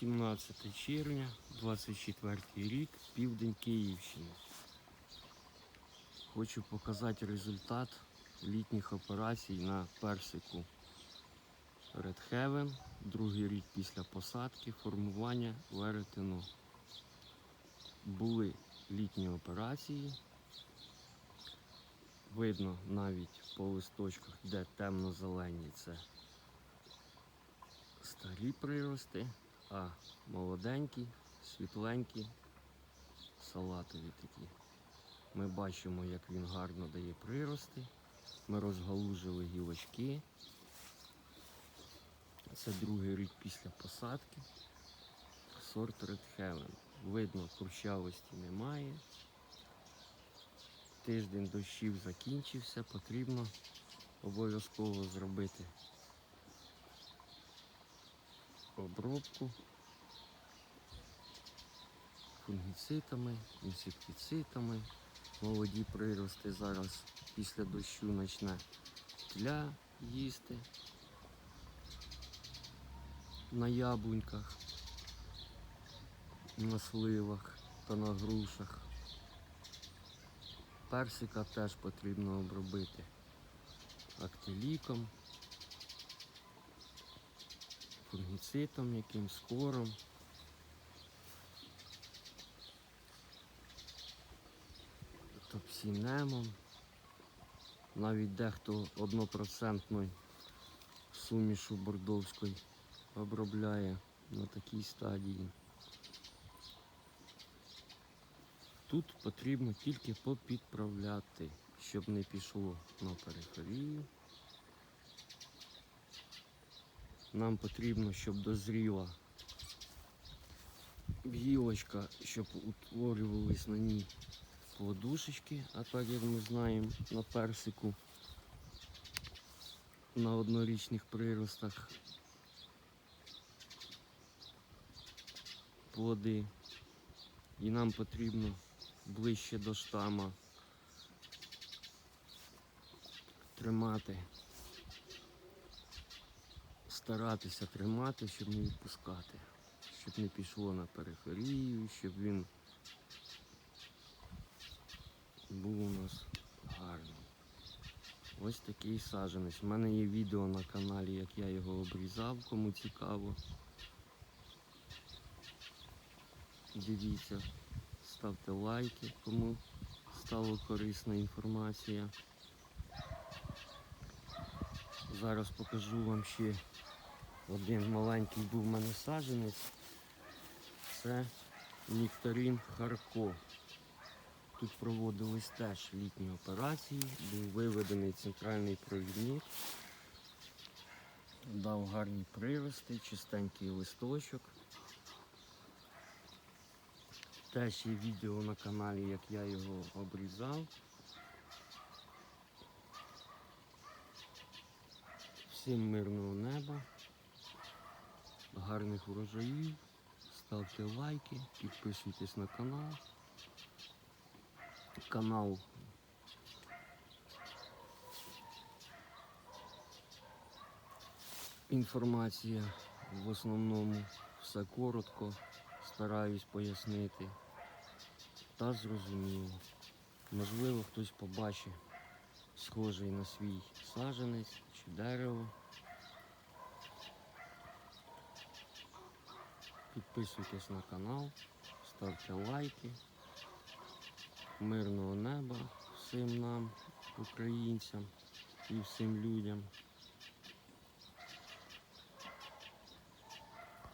17 червня, 24 рік, південь Київщини. Хочу показати результат літніх операцій на персику Red Heaven, другий рік після посадки, формування веретено. Були літні операції. Видно навіть по листочках, де темно-зелені це старі прирости, а молоденькі, світленькі, салатові такі. Ми бачимо, як він гарно дає прирости. Ми розгалужили гілочки. Це другий рік після посадки. Сорт Red Heaven. Видно, курчавості немає. Тиждень дощів закінчився, потрібно обов'язково зробити обробку фунгіцидами, інсектицидами. Молоді прирости зараз після дощу почне тля їсти на яблуньках, на сливах та на грушах. Персика теж потрібно обробити актиліком, фунгіцитом, яким скором. Топсінемом. Навіть дехто однопроцентною сумішу бордовської обробляє на такій стадії. Тут потрібно тільки попідправляти, щоб не пішло на периферію. Нам потрібно, щоб дозріла гілочка, щоб утворювались на ній плодушечки, а так як ми знаємо на персику на однорічних приростах плоди. І нам потрібно ближче до штама тримати, старатися тримати, щоб не відпускати, щоб не пішло на периферію, щоб він був у нас гарний. Ось такий саджанець. У мене є відео на каналі, як я його обрізав, кому цікаво. Дивіться, ставте лайки, кому стала корисна інформація. Зараз покажу вам ще один маленький був в мене саджанець. Це Нектарин Харко. Тут проводились теж літні операції, був виведений центральний провідник, дав гарні прирости, чистенький листочок. Теж є відео на каналі, як я його обрізав. Всім мирного неба, гарних урожаїв, ставте лайки, підписуйтесь на канал. Канал інформація в основному все коротко, стараюсь пояснити та зрозуміло. Можливо, хтось побачить схожий на свій саженець чи дерево. Підписуйтесь на канал, ставте лайки. Мирного неба всім нам, українцям і всім людям.